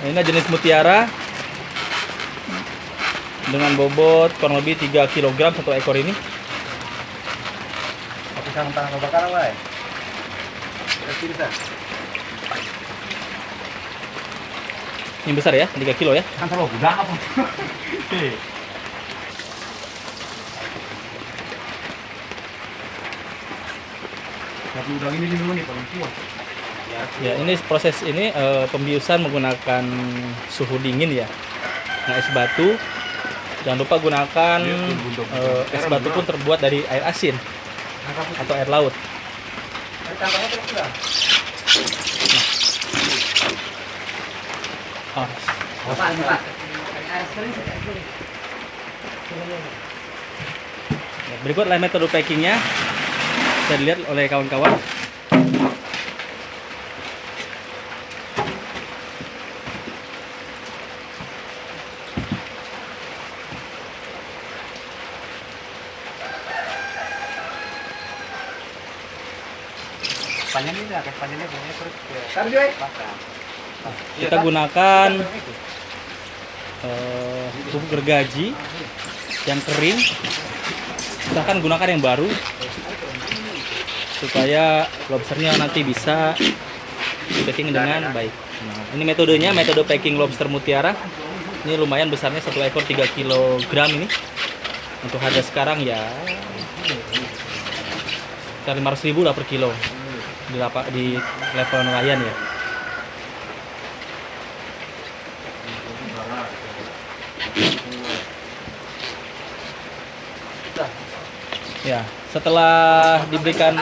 Ini jenis mutiara dengan bobot kurang lebih 3 kg satu ekor ini. Pakai sarung tangan kebakaran. Kecil kan? Ini besar ya, 3 kilo ya. Kan terlalu gudang apa? Tapi udang ini dulu nih paling kuat. Ya, ini proses ini eh, pembiusan menggunakan suhu dingin ya. Nah, es batu jangan lupa gunakan eh, es batu pun terbuat dari air asin atau air laut. Udang. Oh, berikut adalah metode packingnya. Bisa dilihat oleh kawan-kawan. Kita gunakan eh, pupuk gergaji yang kering. Silahkan gunakan yang baru supaya lobsternya nanti bisa packing dengan baik. Nah, ini metodenya, metode packing lobster mutiara. Ini lumayan besarnya satu ekor 3 kg ini. Untuk harga sekarang ya sekitar 500.000 lah per kilo di lapak di level nelayan ya. Ya, setelah diberikan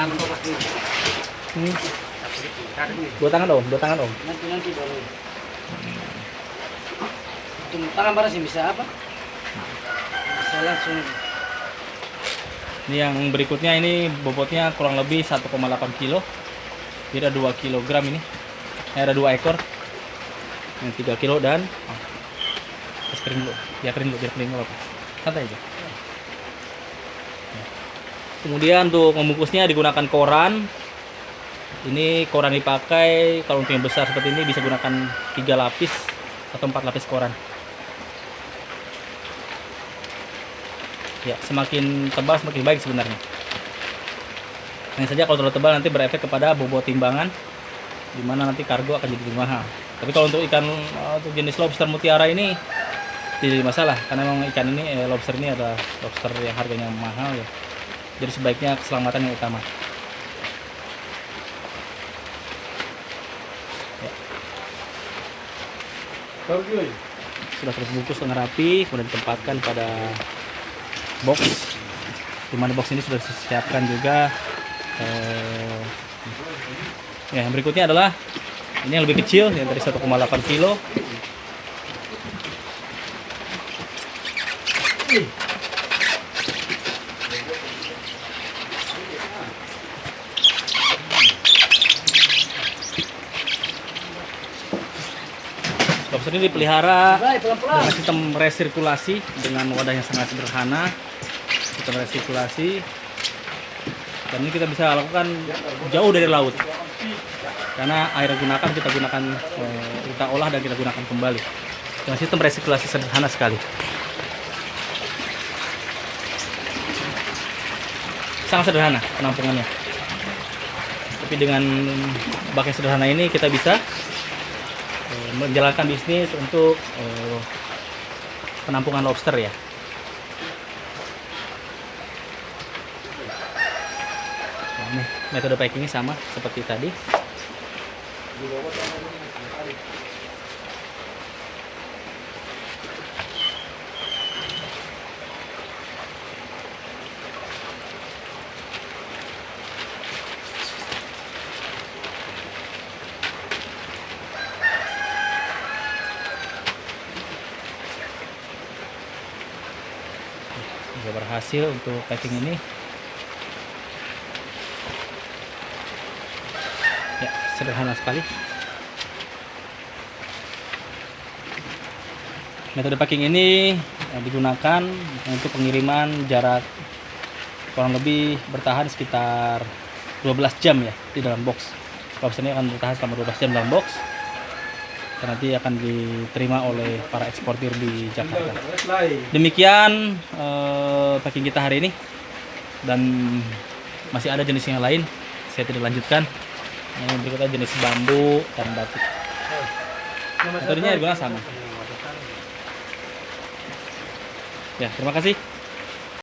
ini dua tangan om, dua tangan om. nanti nanti baru tangan bara sih bisa apa bisa langsung Ini yang berikutnya ini bobotnya kurang lebih 1,8 kilo. Tidak 2 kilogram ini. Ini ada dua ekor. Yang 3 kilo dan oh, terus kering dulu. Biar kering dulu, biar kering dulu. Santai aja. Ya. Kemudian untuk membungkusnya digunakan koran. Ini koran dipakai kalau untuk yang besar seperti ini bisa gunakan tiga lapis atau empat lapis koran. Ya, semakin tebal semakin baik sebenarnya. Hanya saja kalau terlalu tebal nanti berefek kepada bobot timbangan di mana nanti kargo akan jadi mahal. Tapi kalau untuk ikan eh, untuk jenis lobster mutiara ini tidak masalah karena memang ikan ini eh, lobster ini adalah lobster yang harganya mahal ya. Jadi sebaiknya keselamatan yang utama. Joy. Sudah terbungkus dengan rapi, kemudian ditempatkan pada box. Di mana box ini sudah disiapkan juga. Eh, ya, yang berikutnya adalah ini yang lebih kecil, yang tadi 1,8 kilo. Lobster ini dipelihara dengan sistem resirkulasi dengan wadah yang sangat sederhana sistem resirkulasi dan ini kita bisa lakukan jauh dari laut. Karena air yang gunakan kita gunakan eh, kita olah dan kita gunakan kembali. Dengan sistem resirkulasi sederhana sekali. Sangat sederhana penampungannya. Tapi dengan bak yang sederhana ini kita bisa eh, menjalankan bisnis untuk eh, penampungan lobster ya. Ini metode packingnya sama seperti tadi. Sudah berhasil untuk packing ini. Ya, sederhana sekali. Metode packing ini eh, digunakan untuk pengiriman jarak kurang lebih bertahan sekitar 12 jam ya di dalam box. Box ini akan bertahan selama 12 jam dalam box. dan nanti akan diterima oleh para eksportir di Jakarta. Demikian eh, packing kita hari ini dan masih ada jenis yang lain saya tidak lanjutkan. Yang berikutnya jenis bambu dan batik. Metodenya juga sama. Ya, terima kasih.